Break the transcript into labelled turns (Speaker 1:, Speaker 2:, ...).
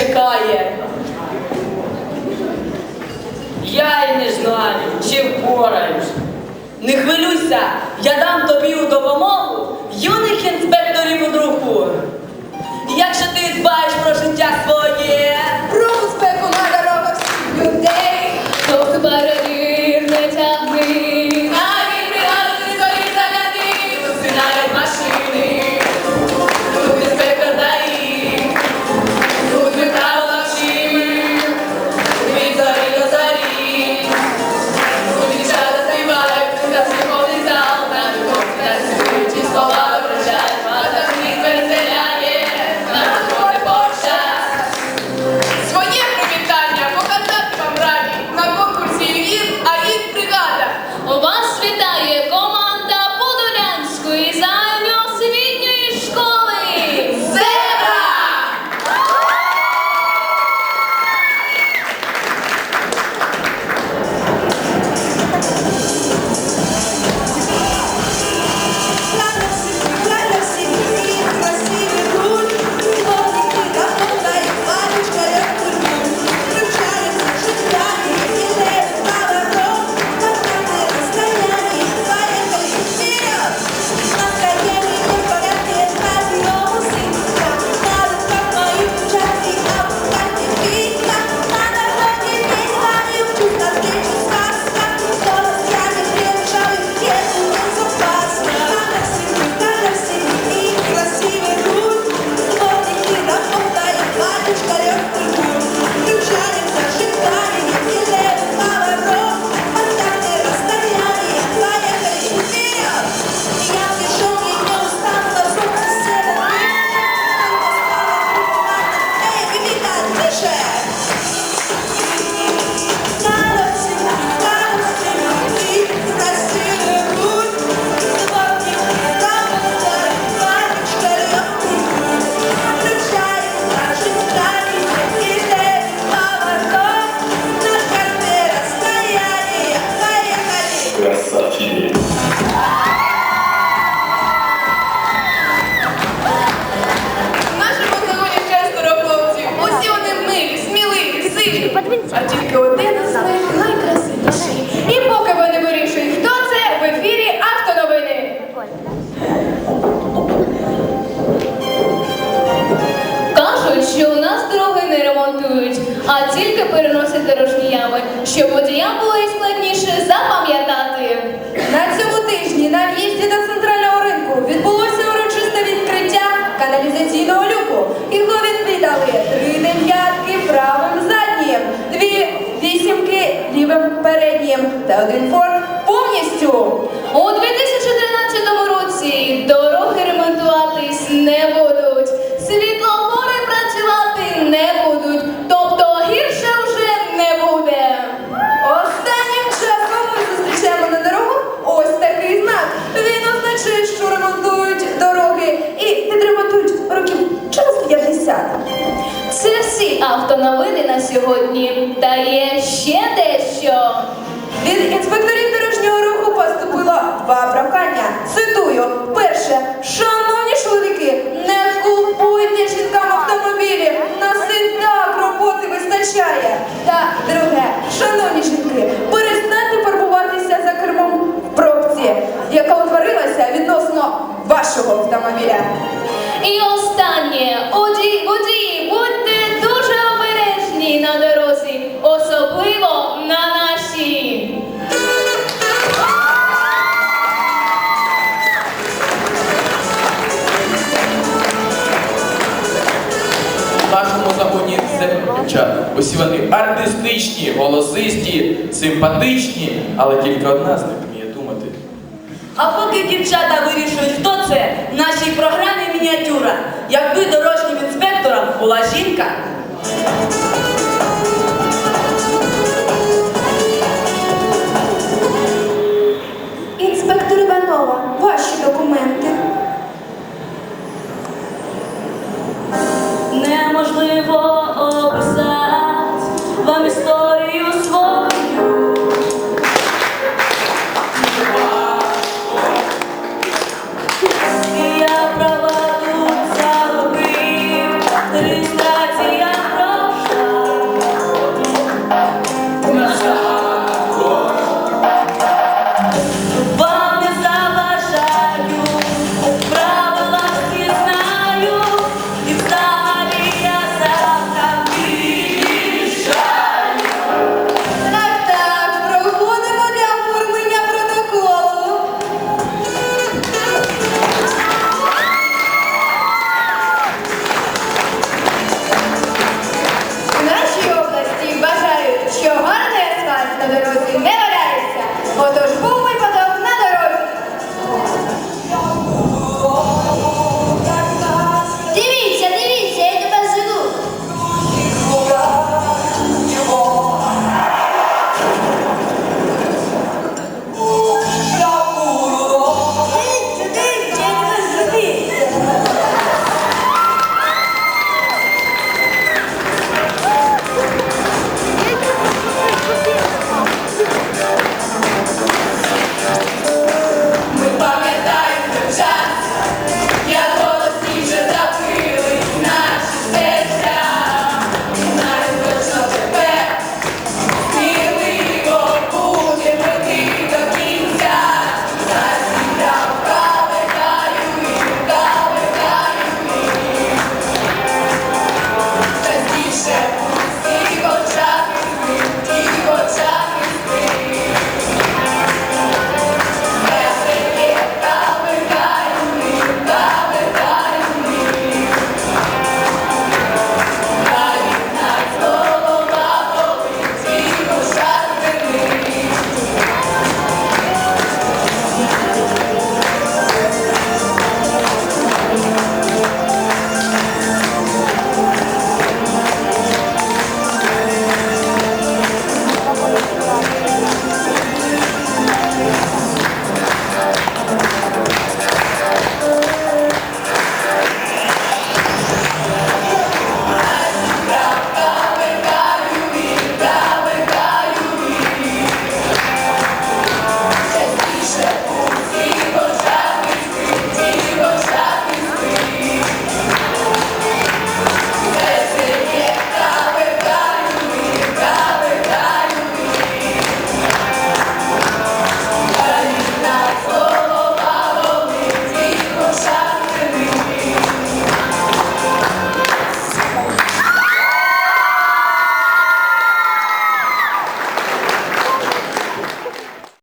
Speaker 1: зачекає.
Speaker 2: Я й не знаю, чи впораюсь.
Speaker 1: Не хвилюйся, я дам тобі у допомогу юних інспекторів у друку. Якщо ти дбаєш про життя своє,
Speaker 3: сміливі. А тільки один із них найкрасивіший. І поки вони вирішують, хто це, в ефірі автоновини.
Speaker 2: Кажуть, що у нас дороги не ремонтують, а тільки переносять дорожні ями, щоб водіям було і складніше
Speaker 3: лівим переднім та один форт повністю.
Speaker 2: У автоновини на сьогодні. Та є ще дещо.
Speaker 3: Від інспекторів дорожнього руху поступило два прохання. Цитую: перше, шановні чоловіки, не купуйте жінкам автомобілі. Нас і так роботи вистачає. Та друге, шановні жінки, перестаньте фарбуватися за кермом в пробці, яка утворилася відносно вашого автомобіля.
Speaker 2: І останнє,
Speaker 4: нашому загоні це дівчата. Усі вони артистичні, голосисті, симпатичні, але тільки одна з них вміє думати.
Speaker 1: А поки дівчата вирішують, хто це, в нашій програмі мініатюра. Якби дорожнім інспектором була жінка.